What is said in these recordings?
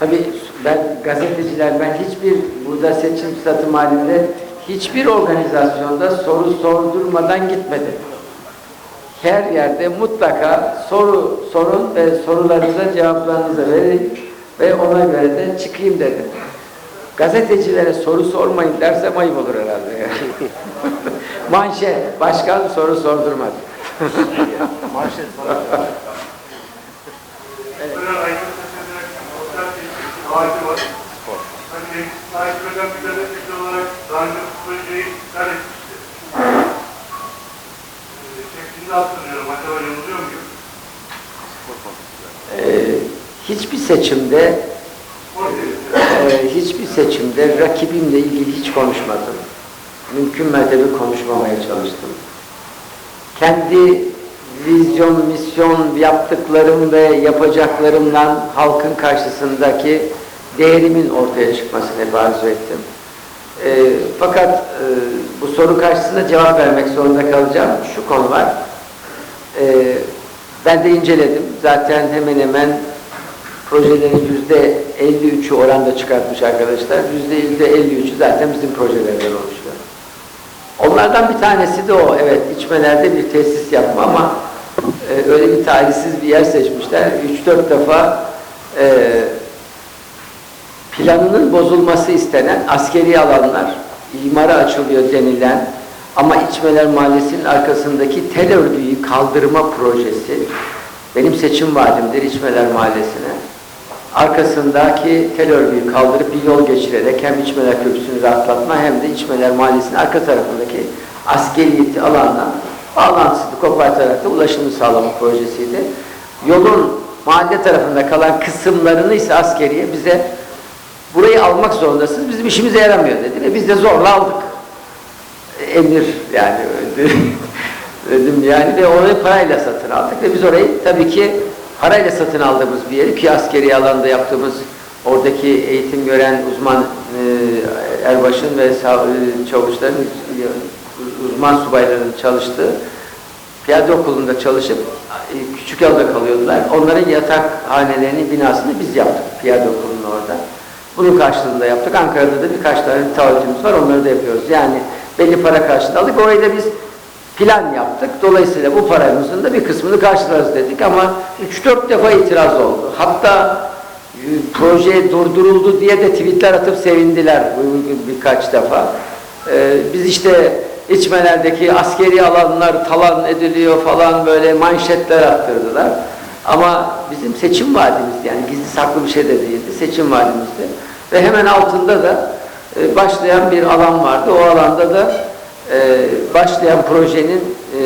Tabii ben gazeteciler, ben hiçbir burada seçim satım halinde hiçbir organizasyonda soru sordurmadan gitmedim. Her yerde mutlaka soru sorun ve sorularınıza cevaplarınızı verin ve ona göre de çıkayım dedim. Gazetecilere soru sormayın dersem ayıp olur herhalde. yani. Manşet, başkan soru sordurmadı. Manşet falan. Böyle ayrı seçimler, sosyal teşvik vaadi var. Hani takip eden bir gazeteci olarak daha önce bu projeyi iptal etmişti. Ee, şeklinde hatırlıyorum. Acaba yanılıyor muyum? Ee, hiçbir seçimde. Ee, hiçbir seçimde rakibimle ilgili hiç konuşmadım. Mümkün mertebe konuşmamaya çalıştım. Kendi vizyon, misyon yaptıklarım ve yapacaklarımla halkın karşısındaki değerimin ortaya çıkmasını hep arzu ettim. Ee, fakat e, bu soru karşısında cevap vermek zorunda kalacağım. Şu konu var. Ee, ben de inceledim. Zaten hemen hemen projelerin yüzde 53'ü oranda çıkartmış arkadaşlar. Yüzde 53'ü zaten bizim projelerden oluşuyor. Onlardan bir tanesi de o. Evet, içmelerde bir tesis yapma ama e, öyle bir talihsiz bir yer seçmişler. 3-4 defa e, planının bozulması istenen askeri alanlar imara açılıyor denilen ama İçmeler Mahallesi'nin arkasındaki tel örgüyü kaldırma projesi benim seçim vaadimdir İçmeler Mahallesi'ne. Arkasındaki tel örgüyü kaldırıp bir yol geçirerek hem İçmeler Köprüsü'nü rahatlatma hem de İçmeler Mahallesi'nin arka tarafındaki askeriyeti alanla bağlantısını kopartarak da ulaşımı sağlama projesiydi. Yolun mahalle tarafında kalan kısımlarını ise askeriye bize burayı almak zorundasınız. Bizim işimize yaramıyor dedi ve biz de zorla aldık. Emir yani dedim yani ve orayı parayla satın aldık ve biz orayı tabii ki parayla satın aldığımız bir yeri ki askeri alanda yaptığımız oradaki eğitim gören uzman e, erbaşın ve e, çavuşların e, uzman subayların çalıştığı piyade okulunda çalışıp e, küçük yolda kalıyordular. Onların yatak hanelerinin binasını biz yaptık piyade okulunun orada. Bunun karşılığında yaptık. Ankara'da da birkaç tane taahhütümüz var. Onları da yapıyoruz. Yani belli para karşılığı aldık. Orayı da biz plan yaptık. Dolayısıyla bu paramızın da bir kısmını karşılarız dedik ama 3-4 defa itiraz oldu. Hatta e, proje durduruldu diye de tweetler atıp sevindiler birkaç defa. Ee, biz işte içmelerdeki askeri alanlar talan ediliyor falan böyle manşetler attırdılar. Ama bizim seçim vaadimiz yani gizli saklı bir şey de değildi. Seçim vaadimizdi. Ve hemen altında da e, başlayan bir alan vardı. O alanda da e, başlayan projenin e,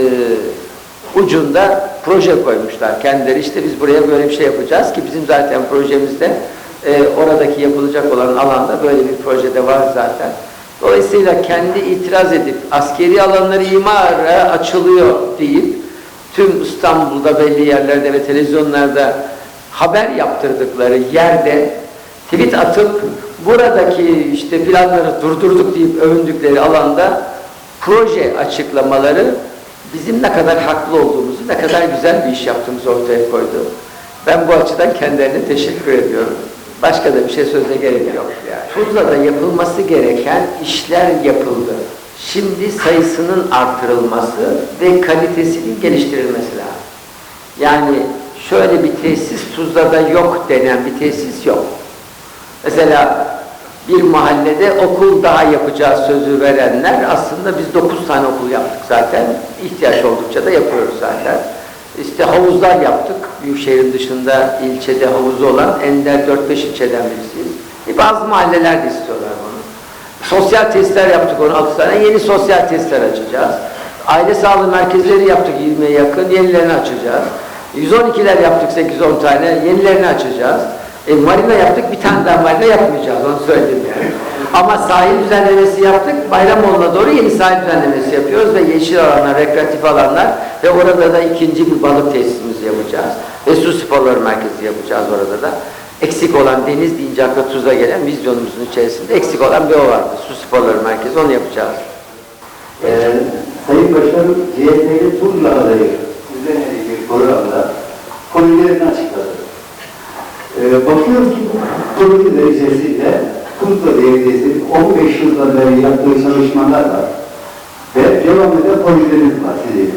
ucunda proje koymuşlar. Kendileri işte biz buraya böyle bir şey yapacağız ki bizim zaten projemizde oradaki yapılacak olan alanda böyle bir projede var zaten. Dolayısıyla kendi itiraz edip askeri alanları imara açılıyor deyip tüm İstanbul'da belli yerlerde ve televizyonlarda haber yaptırdıkları yerde tweet atıp buradaki işte planları durdurduk deyip övündükleri alanda proje açıklamaları bizim ne kadar haklı olduğumuzu, ne kadar güzel bir iş yaptığımızı ortaya koydu. Ben bu açıdan kendilerine teşekkür ediyorum. Başka da bir şey söze gerek yok. Tuzla'da yapılması gereken işler yapıldı. Şimdi sayısının artırılması ve kalitesinin geliştirilmesi lazım. Yani şöyle bir tesis Tuzla'da yok denen bir tesis yok. Mesela bir mahallede okul daha yapacağız sözü verenler aslında biz 9 tane okul yaptık zaten. İhtiyaç oldukça da yapıyoruz zaten. İşte havuzlar yaptık. Büyükşehir'in dışında ilçede havuzu olan ender 4-5 ilçeden birisiyiz. E bazı mahalleler de istiyorlar bunu. Sosyal testler yaptık 16 tane. Yeni sosyal testler açacağız. Aile sağlığı merkezleri yaptık 20'ye yakın. Yenilerini açacağız. 112'ler yaptık 8-10 tane. Yenilerini açacağız. E, marina yaptık, bir tane daha marina yapmayacağız, onu söyleyeyim yani. Ama sahil düzenlemesi yaptık, Bayramoğlu'na doğru yeni sahil düzenlemesi yapıyoruz ve yeşil alanlar, rekreatif alanlar ve orada da ikinci bir balık tesisimizi yapacağız. Ve su sporları merkezi yapacağız orada da. Eksik olan deniz deyince akla tuza gelen vizyonumuzun içerisinde eksik olan bir o vardı. Su sporları merkezi, onu yapacağız. Ee, Sayın Başkanım, CHP'li Tuzla adayı üzerine bir programda projelerini açıkladı. Ee, bakıyorum ki bu projeler içerisinde Tuzla Belediyesi'nin 15 yıldan beri yaptığı çalışmalar var. Ve devam eden projelerimiz var sizin.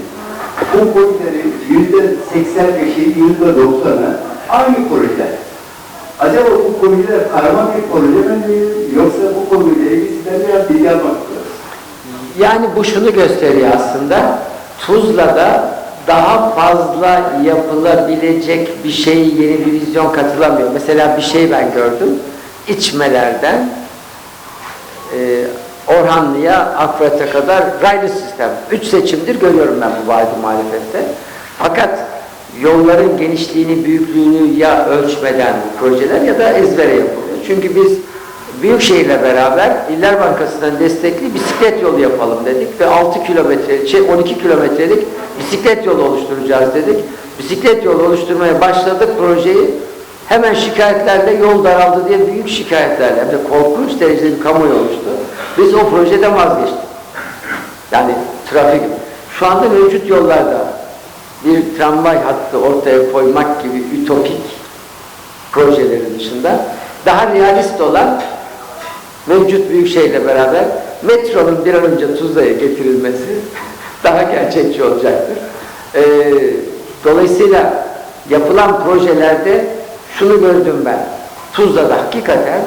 Bu projelerin yüzde 85'i, yüzde 90'ı aynı projeler. Acaba bu projeler karma bir proje mi yoksa bu projeleri sizden biraz bilgi almak istiyoruz. Yani bu şunu gösteriyor aslında. Tuzla'da daha fazla yapılabilecek bir şey, yeni bir vizyon katılamıyor. Mesela bir şey ben gördüm. İçmelerden e, Orhanlı'ya, Akfrat'a kadar raylı sistem. Üç seçimdir görüyorum ben bu vaadi muhalefette. Fakat yolların genişliğini, büyüklüğünü ya ölçmeden projeler ya da ezbere yapılıyor. Çünkü biz Büyükşehir'le beraber İller Bankası'ndan destekli bisiklet yolu yapalım dedik ve 6 kilometre, şey 12 kilometrelik bisiklet yolu oluşturacağız dedik. Bisiklet yolu oluşturmaya başladık projeyi. Hemen şikayetlerle yol daraldı diye büyük şikayetlerle hem de korkunç derecede bir kamuoyu oluştu. Biz o projeden vazgeçtik. Yani trafik. Şu anda mevcut yollarda bir tramvay hattı ortaya koymak gibi ütopik projelerin dışında daha realist olan mevcut büyük şeyle beraber metronun bir an önce Tuzla'ya getirilmesi daha gerçekçi olacaktır. Ee, dolayısıyla yapılan projelerde şunu gördüm ben. Tuzla'da hakikaten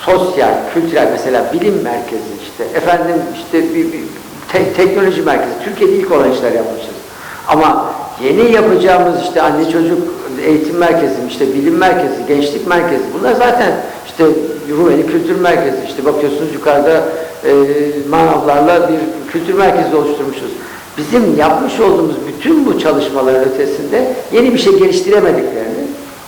sosyal, kültürel mesela bilim merkezi işte efendim işte bir, bir te- teknoloji merkezi Türkiye'de ilk olan işler yapmışız. Ama yeni yapacağımız işte anne çocuk eğitim merkezi, işte bilim merkezi, gençlik merkezi bunlar zaten işte Rumeli Kültür Merkezi işte bakıyorsunuz yukarıda e, manavlarla bir kültür merkezi oluşturmuşuz. Bizim yapmış olduğumuz bütün bu çalışmaların ötesinde yeni bir şey geliştiremediklerini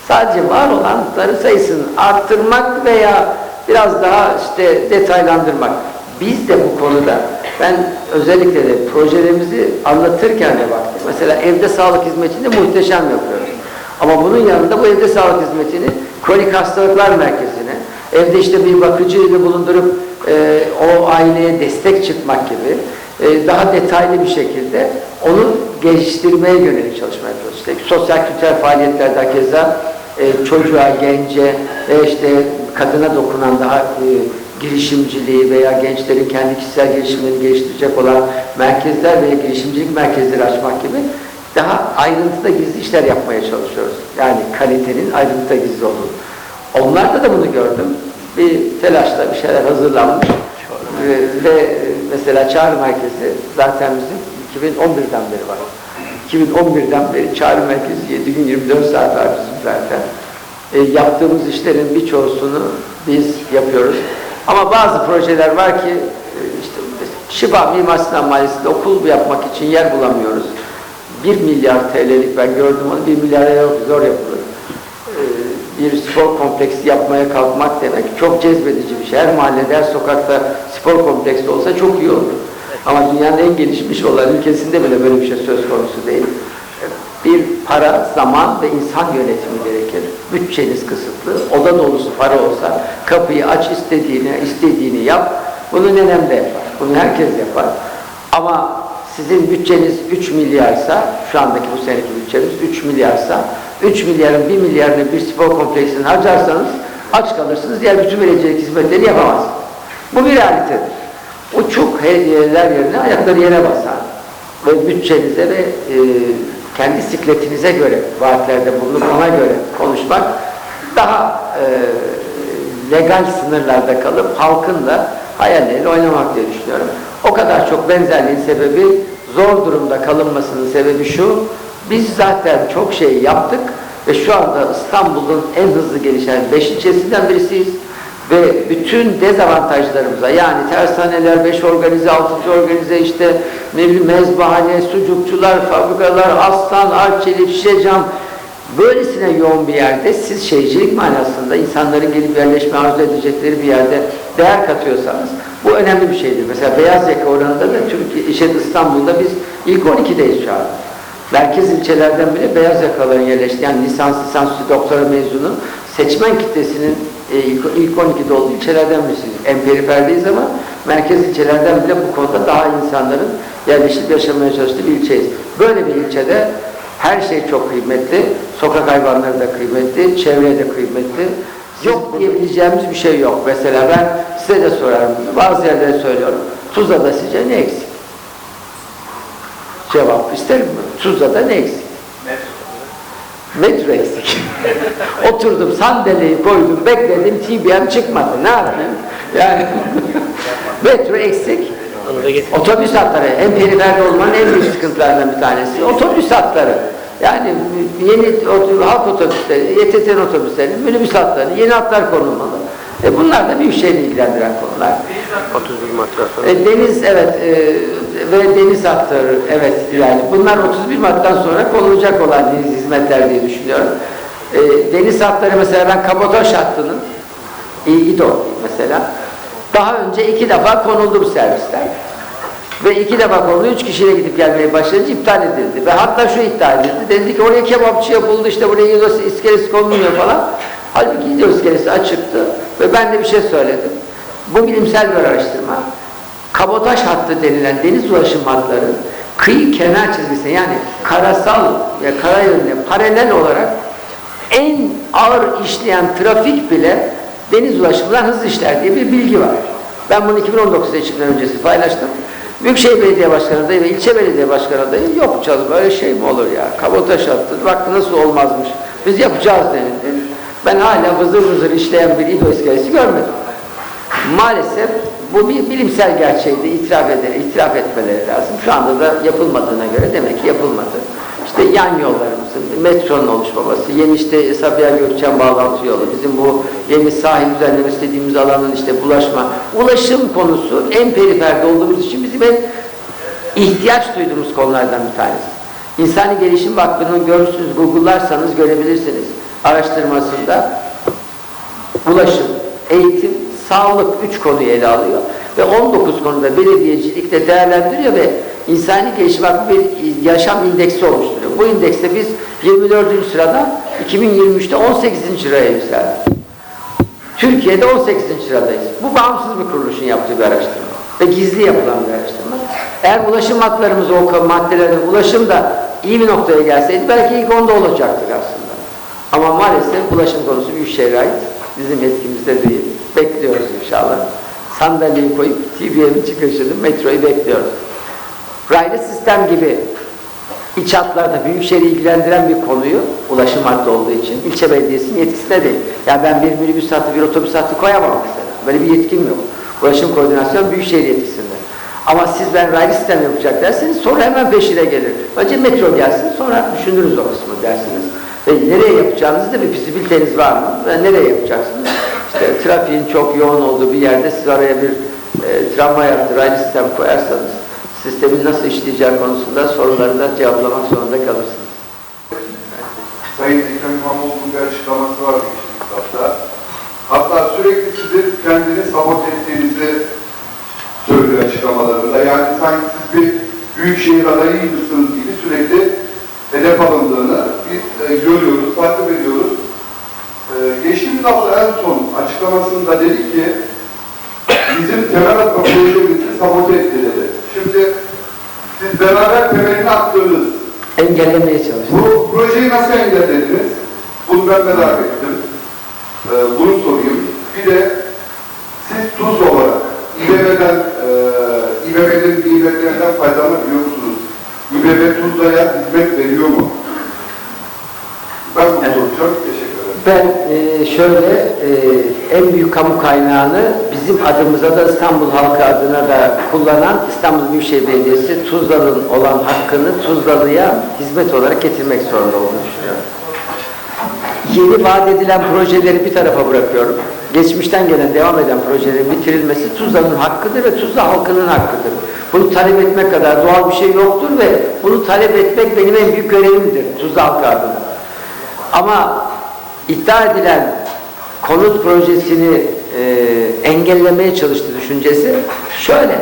sadece var olanları sayısını arttırmak veya biraz daha işte detaylandırmak. Biz de bu konuda ben özellikle de projelerimizi anlatırken de baktım. Mesela evde sağlık hizmetini muhteşem yapıyoruz. Ama bunun yanında bu evde sağlık hizmetini kronik hastalıklar merkezine, evde işte bir bakıcıyla bulundurup e, o aileye destek çıkmak gibi e, daha detaylı bir şekilde onu geliştirmeye yönelik çalışma yapıyoruz. İşte sosyal kültürel faaliyetlerde keza e, çocuğa, gence ve işte kadına dokunan daha e, girişimciliği veya gençlerin kendi kişisel gelişimlerini geliştirecek olan merkezler veya girişimcilik merkezleri açmak gibi daha ayrıntıda gizli işler yapmaya çalışıyoruz. Yani kalitenin ayrıntıda gizli olduğu. Onlarda da bunu gördüm. Bir telaşla bir şeyler hazırlanmış. Ee, ve mesela çağrı merkezi zaten bizim 2011'den beri var. 2011'den beri çağrı merkezi 7 gün 24 saat var bizim zaten. E, yaptığımız işlerin birçoğusunu biz yapıyoruz. Ama bazı projeler var ki e, işte Şifa Mimar Sinan Mahallesi'nde okul yapmak için yer bulamıyoruz. 1 milyar TL'lik ben gördüm onu 1 milyara zor yapılır. Bir spor kompleksi yapmaya kalkmak demek çok cezbedici bir şey. Her mahallede, her sokakta spor kompleksi olsa çok iyi olur. Ama dünyanın en gelişmiş olan ülkesinde bile böyle bir şey söz konusu değil. Bir para, zaman ve insan yönetimi gerekir. Bütçeniz kısıtlı, oda dolusu para olsa kapıyı aç istediğini, istediğini yap. Bunu nenem de yapar. Bunu herkes yapar. Ama sizin bütçeniz 3 milyarsa, şu andaki bu seneki bütçemiz 3 milyarsa, 3 milyarın 1 milyarını bir spor kompleksine harcarsanız aç kalırsınız, diğer bütün vereceğiniz hizmetleri yapamazsınız. Bu bir realitedir. Uçuk hediyeler yerine ayakları yere basar. Ve bütçenize ve e, kendi sikletinize göre vaatlerde bulunup ona göre konuşmak daha e, legal sınırlarda kalıp halkın da hayalleriyle oynamak diye düşünüyorum. O kadar çok benzerliğin sebebi zor durumda kalınmasının sebebi şu, biz zaten çok şey yaptık ve şu anda İstanbul'un en hızlı gelişen beş ilçesinden birisiyiz ve bütün dezavantajlarımıza yani tersaneler, beş organize, altıncı organize işte mezbahane, sucukçular, fabrikalar, aslan, arçelik, şişecam böylesine yoğun bir yerde siz şehircilik manasında insanların gelip yerleşme arzu edecekleri bir yerde değer katıyorsanız bu önemli bir şeydir. Mesela beyaz yaka oranında da Türkiye, işte İstanbul'da biz ilk 12'deyiz şu an. Merkez ilçelerden bile beyaz yakaların yerleşti. Yani lisans, lisans, doktora mezunu seçmen kitlesinin e, ilk, ilk 12'de olduğu ilçelerden birisiyiz. En periferdeyiz ama merkez ilçelerden bile bu konuda daha insanların yerleşip yaşamaya çalıştığı bir ilçeyiz. Böyle bir ilçede Her şey çok kıymetli. Sokak hayvanları da kıymetli, çevre de kıymetli. Yok diyebileceğimiz bir şey yok. Mesela ben size de sorarım. Bazı yerlere söylüyorum. Tuzla'da sizce ne eksik? Cevap isterim mi? Tuzla'da ne eksik? Metro eksik. Oturdum sandalyeyi koydum bekledim TBM çıkmadı. Ne yapayım? Yani metro eksik. Otobüs hatları en periferde olmanın en büyük sıkıntılarından bir tanesi. Otobüs hatları. Yani yeni ot- halk otobüsleri, YTT'nin otobüsleri, minibüs hatları, yeni hatlar konulmalı. E bunlar da Büyükşehir'i ilgilendiren konular. 31 matrasyon. E, deniz evet e, ve deniz hatları evet yani bunlar 31 Mart'tan sonra konulacak olan deniz hizmetler diye düşünüyorum. E, deniz hatları mesela ben kabotaj hattının İ- İDO mesela daha önce iki defa konuldu bu servisler. Ve iki defa konuldu, üç kişiyle gidip gelmeye başlayınca iptal edildi. Ve hatta şu iddia edildi, denildi ki oraya kebapçı yapıldı, işte buraya İDO iskelesi konuluyor falan. Halbuki İDO iskelesi açıktı ve ben de bir şey söyledim. Bu bilimsel bir araştırma. Kabotaj hattı denilen deniz ulaşım hatları kıyı kenar çizgisine yani karasal ve karayönüne paralel olarak en ağır işleyen trafik bile deniz ulaşımından hızlı işler diye bir bilgi var. Ben bunu 2019 seçimden öncesi paylaştım. Büyükşehir Belediye Başkanı adayı ve ilçe belediye başkanı adayı canım böyle şey mi olur ya kabotaj hattı bak nasıl olmazmış biz yapacağız denildi. Ben hala vızır vızır işleyen bir İDO iskelesi görmedim. Maalesef bu bir bilimsel gerçeği de itiraf, eder, itiraf etmeleri lazım. Şu anda da yapılmadığına göre demek ki yapılmadı. İşte yan yollarımızın, metronun oluşmaması, yeni işte Sabiha Gökçen bağlantı yolu, bizim bu yeni sahil düzenleme istediğimiz alanın işte bulaşma, ulaşım konusu en periferde olduğumuz için bizim en ihtiyaç duyduğumuz konulardan bir tanesi. İnsani Gelişim Vakfı'nın görürsünüz, Google'larsanız görebilirsiniz. Araştırmasında ulaşım, eğitim, sağlık üç konuyu ele alıyor ve 19 konuda belediyecilikte değerlendiriyor ve insani gelişim bir yaşam indeksi oluşturuyor. Bu indekste biz 24. sırada 2023'te 18. sıraya yükseldik. Türkiye'de 18. sıradayız. Bu bağımsız bir kuruluşun yaptığı bir araştırma ve gizli yapılan bir araştırma. Eğer ulaşım hatlarımız o maddelerde ulaşım da iyi bir noktaya gelseydi belki ilk onda olacaktık aslında. Ama maalesef ulaşım konusu Büyükşehir'e ait. Bizim yetkimizde değil. Bekliyoruz inşallah. Sandalyeyi koyup TBM'in çıkışını, metroyu bekliyoruz. Raylı sistem gibi iç hatlarda Büyükşehir'i ilgilendiren bir konuyu ulaşım hattı olduğu için ilçe belediyesinin yetkisinde değil. Yani ben bir minibüs hattı, bir otobüs hattı koyamam mesela. Böyle bir yetkim yok. Ulaşım koordinasyon Büyükşehir yetkisinde. Ama siz ben raylı sistem yapacak derseniz sonra hemen peşine gelir. Önce metro gelsin sonra düşünürüz o kısmı dersiniz. Ve nereye yapacağınızı da bir fizibiliteniz var mı? Ve nereye yapacaksınız? İşte trafiğin çok yoğun olduğu bir yerde siz araya bir e, tramvay hattı, raylı sistem koyarsanız sistemin nasıl işleyeceği konusunda soruları da cevaplamak zorunda kalırsınız. Sayın Ekrem İmamoğlu'nun bir açıklaması vardı geçtiğimiz hafta. Hatta sürekli sizin kendini sabote ettiğinizi söylüyor açıklamalarında. Yani sanki siz bir büyükşehir adayıymışsınız gibi sürekli hedef alındığını biz e, görüyoruz, takip ediyoruz. E, geçtiğimiz hafta en son açıklamasında dedi ki bizim temel atma projemizi sabote etti dedi. Şimdi siz beraber temelini attığınız Engellemeye çalışın. bu projeyi nasıl engellediniz? Bunu ben merak ettim. Ee, bunu sorayım. Bir de siz TUZ olarak İBB'den, e, İBB'nin nimetlerinden faydalanabiliyor musunuz? İBB TUZ'da hizmet veriyor mu? Ben bunu Evet. soracağım. Ben e, şöyle e, en büyük kamu kaynağını bizim adımıza da İstanbul halkı adına da kullanan İstanbul Büyükşehir Belediyesi Tuzla'nın olan hakkını Tuzlalı'ya hizmet olarak getirmek zorunda olduğunu. Yeni vaat edilen projeleri bir tarafa bırakıyorum. Geçmişten gelen, devam eden projelerin bitirilmesi Tuzla'nın hakkıdır ve Tuzla halkının hakkıdır. Bunu talep etmek kadar doğal bir şey yoktur ve bunu talep etmek benim en büyük görevimdir Tuzla halkı adına. Ama iddia edilen konut projesini e, engellemeye çalıştı düşüncesi şöyle.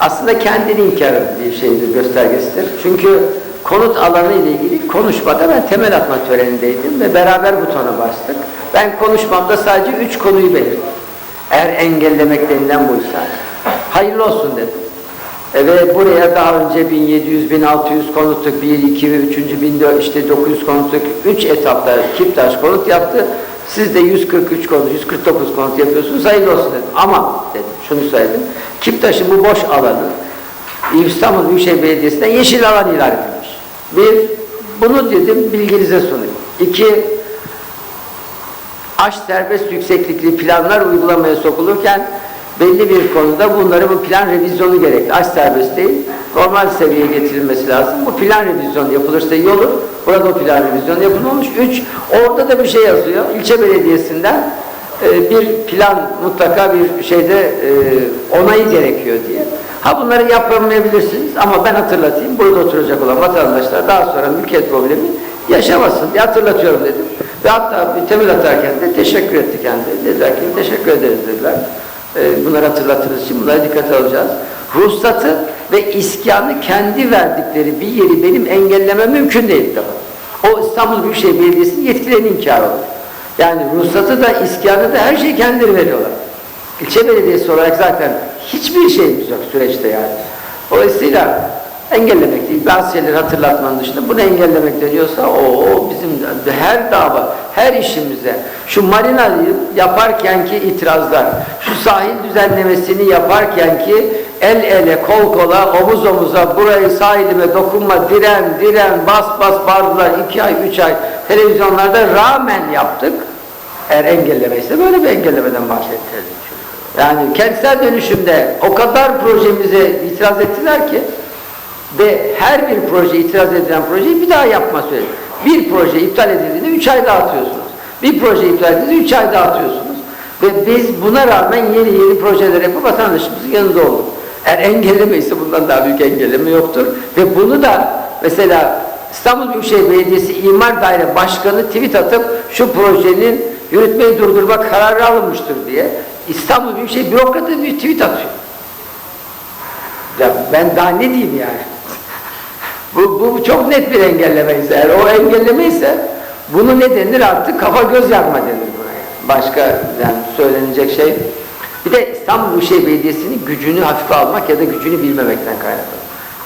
Aslında kendini inkar bir şeydir, göstergesidir. Çünkü konut alanı ile ilgili konuşmada ben temel atma törenindeydim ve beraber butona bastık. Ben konuşmamda sadece üç konuyu belirttim. Eğer engellemek denilen buysa. Hayırlı olsun dedim. Ve buraya daha önce 1700, 1600 konutluk 1, 2 ve 3. 1400, işte 900 konutluk 3 etapta Kiptaş konut yaptı. Siz de 143 konut, 149 konut yapıyorsunuz. Hayırlı olsun dedim. Ama dedim, şunu söyledim. Kiptaş'ın bu boş alanı İstanbul Büyükşehir Belediyesi'nden yeşil alan ilan edilmiş. Bir, bunu dedim bilginize sunayım. İki, aş serbest yükseklikli planlar uygulamaya sokulurken belli bir konuda bunların bu plan revizyonu gerekli. Aş serbest değil, normal seviyeye getirilmesi lazım. Bu plan revizyonu yapılırsa iyi olur. Burada o plan revizyonu yapılmamış. Üç, orada da bir şey yazıyor. İlçe belediyesinden e, bir plan mutlaka bir şeyde e, onayı gerekiyor diye. Ha bunları yapamayabilirsiniz ama ben hatırlatayım. Burada oturacak olan vatandaşlar daha sonra mülkiyet problemi yaşamasın diye hatırlatıyorum dedim. Ve hatta bir temel atarken de teşekkür etti kendi. Dediler ki teşekkür ederiz dediler. E, bunları hatırlattığınız için bunları dikkate alacağız. Ruhsatı ve iskanı kendi verdikleri bir yeri benim engellemem mümkün değil tabii. O İstanbul Büyükşehir Belediyesi'nin yetkilerinin inkarı olur. Yani ruhsatı da iskanı da her şeyi kendileri veriyorlar. İlçe belediyesi olarak zaten hiçbir şeyimiz yok süreçte yani. Dolayısıyla engellemek değil, bazı şeyleri hatırlatmanın dışında bunu engellemek deniyorsa o, bizim her dava, her işimize, şu marinayı yaparkenki itirazlar, şu sahil düzenlemesini yaparkenki el ele, kol kola, omuz omuza, burayı sahilime dokunma, diren, diren, bas bas bağırdılar iki ay, üç ay televizyonlarda rağmen yaptık. Eğer engellemeyse böyle bir engellemeden bahsettirdik. Yani kentsel dönüşümde o kadar projemize itiraz ettiler ki ve her bir proje itiraz edilen projeyi bir daha yapma söyledi. Bir proje iptal edildiğinde üç ay dağıtıyorsunuz. Bir proje iptal edildiğinde üç ay dağıtıyorsunuz. Ve biz buna rağmen yeni yeni projeler yapıp vatandaşımızın yanında olduk. Eğer engellemeyse bundan daha büyük engelleme yoktur. Ve bunu da mesela İstanbul Büyükşehir Belediyesi İmar Daire Başkanı tweet atıp şu projenin yürütmeyi durdurma kararı alınmıştır diye İstanbul Büyükşehir bürokratı bir tweet atıyor. Ya ben daha ne diyeyim yani? Bu, bu çok net bir engellemeyse, eğer o engellemeyse bunu ne denir artık? Kafa göz yarma denir buna. Başka yani söylenecek şey. Bir de İstanbul Büyükşehir Belediyesi'nin gücünü hafife almak ya da gücünü bilmemekten kaynaklı.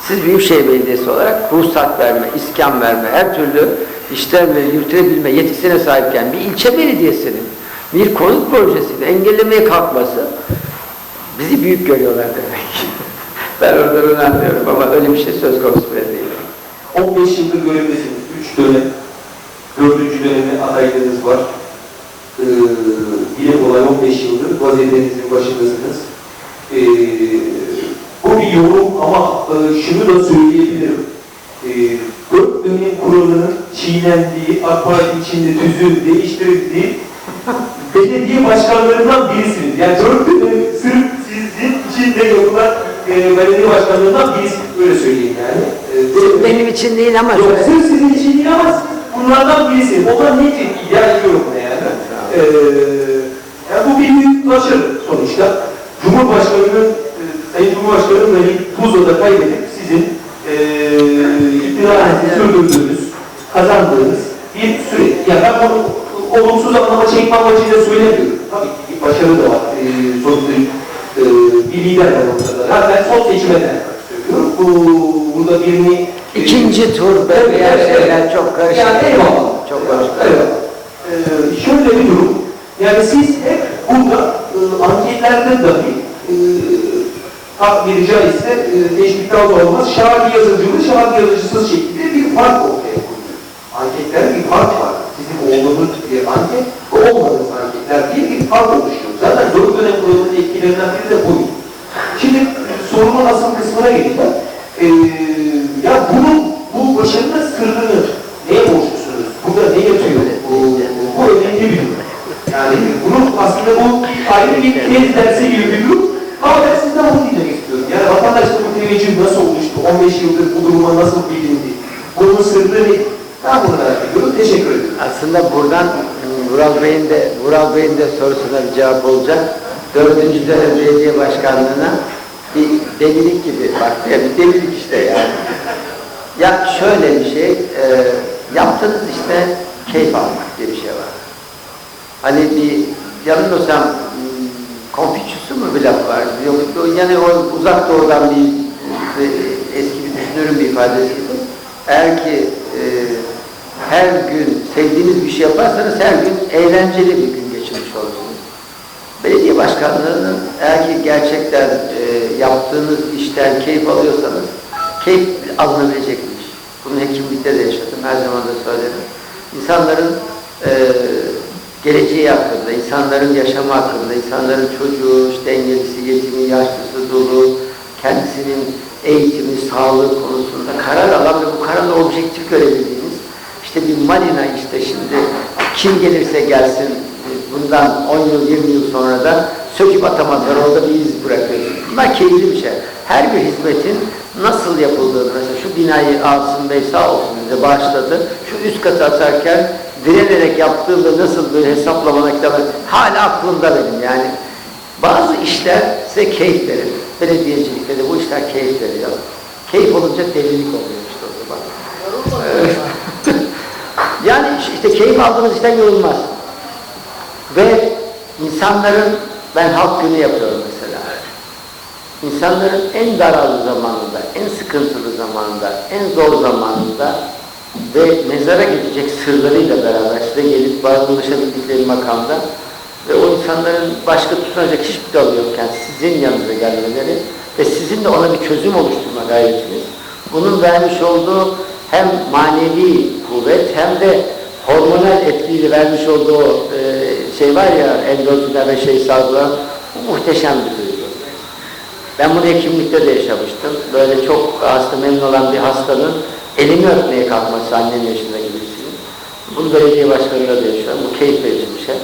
Siz Büyükşehir Belediyesi olarak ruhsat verme, iskan verme, her türlü işlemleri yürütebilme yetisine sahipken bir ilçe belediyesinin bir konut projesini engellemeye kalkması bizi büyük görüyorlar demek. ben oradan anlıyorum ama öyle bir şey söz konusu değil. 15 yıldır görevdesiniz. 3 dönem, 4. döneme adaylığınız var. Ee, dile kolay 15 yıldır vaziyenizin başındasınız. Ee, bu bir yorum ama e, şunu da söyleyebilirim. Ee, 4 dönem kuralının çiğnendiği, AK Parti içinde tüzüğü değiştirildiği belediye başkanlarından birisiniz. Yani 4 dönem sırf sizin içinde yapılan e, belediye başkanlarından birisiniz. Öyle söyleyeyim yani. Böyle- Benim için değil ama Yok, sırf sizin için değil ama bunlardan birisi. O da nedir? İdeal ediyorum yani. Ee, yani bu bir büyük başarı sonuçta. Cumhurbaşkanı'nın, e, Sayın Cumhurbaşkanı'nın Melih Tuzla'da kaybedip sizin e, iktidarınızı sürdürdüğünüz, kazandığınız bir süreç. Ya ben bunu olumsuz anlama çekme amacıyla söylemiyorum. Tabii ki bir başarı da var. E, sonuçta e, bir lider var ortada. Ha, ben son seçime de söylüyorum. Bu, burada birini İkinci tur böyle yer şeyler çok karışık. yani eyvallah. Çok karışık. Evet. Ee, şöyle bir durum. Yani siz hep burada e, anketlerde dahi e, tabiri caizse e, teşvikten olmaz şahit yazıcılı, şahit yazıcısız şekilde bir fark ortaya koyuyor. Anketlerde bir fark var. Sizin olduğunuz bir anket olmadığınız anketler diye bir fark oluşuyor. Zaten dört dönem kurulunun etkilerinden biri de buydu. Şimdi sorunun asıl kısmına geleceğim. Ee, ya bunun, bu başarının sırrını neye borçlusunuz? Burada ne yatıyor? Bu, bu önemli bir durum. Yani bunun aslında bu ayrı bir tez dersi gibi bir durum. Ama ben sizden bunu dinlemek istiyorum. Yani vatandaşta bu teveccüh nasıl oluştu? 15 yıldır bu duruma nasıl bilindi? Bunun sırrı ne? Ben bunu merak ediyorum. Teşekkür ederim. Aslında buradan Vural Bey'in de Vural Bey'in de sorusuna bir cevap olacak. Dördüncü dönem belediye başkanlığına bir delilik gibi bak ya bir delilik işte yani. Ya şöyle bir şey, e, yaptığınız işte keyif almak diye bir şey var. Hani bir yanılmıyorsam hmm, Konfüçyüs'ün mü bir laf var? Yok, yani o uzak doğudan bir ve eski bir düşünürün bir ifadesiydi. Eğer ki e, her gün sevdiğiniz bir şey yaparsanız her gün eğlenceli bir gün geçirmiş olursunuz. Belediye başkanlığının eğer ki gerçekten e, yaptığınız işten keyif alıyorsanız keyif alınabilecek bir iş. Bunu hekimlikte de yaşadım, her zaman da söylerim. İnsanların e, geleceği hakkında, insanların yaşamı hakkında, insanların çocuğu, işte engellisi, yetimi, yaşlısı, dolu, kendisinin eğitimi, sağlığı konusunda karar alan ve bu kararı objektif görebildiğiniz işte bir marina işte şimdi kim gelirse gelsin bundan 10 yıl 20 yıl sonra da söküp atamadılar orada bir iz bırakıyorsun. Bunlar keyifli bir şey. Her bir hizmetin nasıl yapıldığını mesela şu binayı Asım Bey sağ olsun bize bağışladı. Şu üst katı atarken direnerek yaptığımda nasıl böyle hesaplamalar kitabı hala aklımda benim yani. Bazı işler size keyif verir. Belediyecilikte de bu işler keyif veriyor. Keyif olunca delilik oluyor işte o zaman. Yani işte keyif aldığınız işten yorulmaz. Ve insanların, ben halk günü yapıyorum mesela. İnsanların en daraldığı zamanında, en sıkıntılı zamanında, en zor zamanında ve mezara gidecek sırlarıyla beraber size gelip bağlanışabildikleri makamda ve o insanların başka tutunacak hiçbir dalı yokken sizin yanınıza gelmeleri ve sizin de ona bir çözüm oluşturma gayretiniz, bunun vermiş olduğu hem manevi kuvvet hem de hormonal etkiyle vermiş olduğu e, şey var ya endorfinler ve şey salgılanan bu muhteşem bir duygu. Ben bunu hekimlikte de yaşamıştım. Böyle çok hasta memnun olan bir hastanın elini öpmeye kalkması annem yaşında gibisinin. Bunu belediye başkanıyla da yaşıyorum. Bu keyif verici bir şey.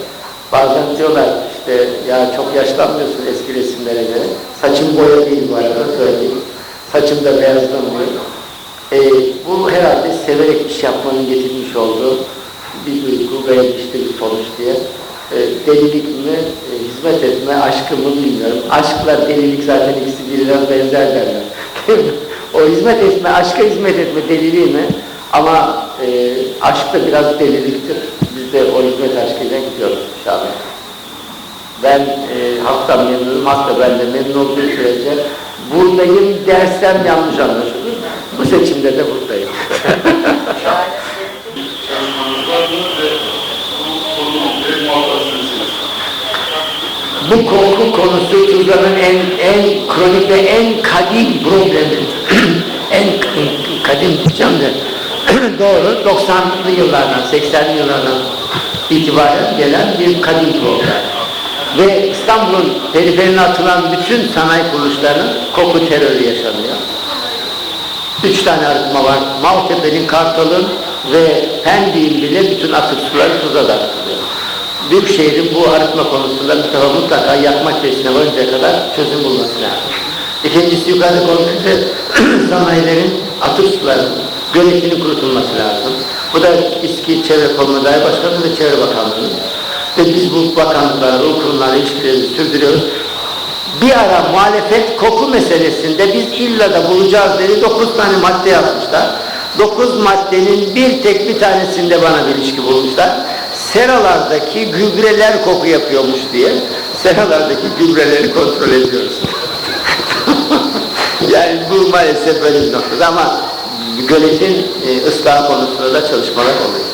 Bazen diyorlar işte ya çok yaşlanmıyorsun eski resimlere göre. Saçım boya değil bu arada söyleyeyim. Saçım da beyazlamıyor. Ee, bu herhalde severek iş yapmanın getirmiş olduğu bir duygu ve işte bir sonuç diye. Ee, delilik mi, e, hizmet etme, aşkı mı bilmiyorum. Aşkla delilik zaten ikisi birbirine benzer derler. o hizmet etme, aşka hizmet etme deliliği mi? Ama e, aşk da biraz deliliktir. Biz de o hizmet aşkıyla gidiyoruz inşallah. Ben e, halktan memnunum, halk da benden memnun olduğu sürece buradayım dersem yanlış anlaşılır. Bu seçimde de buradayım. Bu korku konusu Tuzla'nın en, en kronik ve en kadim problemi. en kadim de doğru 90'lı yıllardan, 80'li yıllardan itibaren gelen bir kadim problem. Ve İstanbul'un periferine atılan bütün sanayi kuruluşlarının koku terörü yaşanıyor. Üç tane arıtma var. Maltepe'nin, Kartal'ın ve Pendik'in bile bütün atık suları tuza da atılıyor. Büyükşehir'in bu arıtma konusunda defa mutlaka yakma testine varıncaya kadar çözüm bulması lazım. İkincisi yukarıda konuşunca sanayilerin atık sularının göletinin kurutulması lazım. Bu da İSKİ Çevre Koruma Daire Başkanlığı ve Çevre Bakanlığı. Ve biz bu bakanlıklarla, o kurumlarla ilişkilerimizi sürdürüyoruz. Bir ara muhalefet koku meselesinde biz illa da bulacağız dedi. Dokuz tane madde yazmışlar. Dokuz maddenin bir tek bir tanesinde bana bir ilişki bulmuşlar. Seralardaki gübreler koku yapıyormuş diye seralardaki gübreleri kontrol ediyoruz. yani bu maalesef böyle bir noktada ama göletin e, ıslah konusunda da çalışmalar oluyor.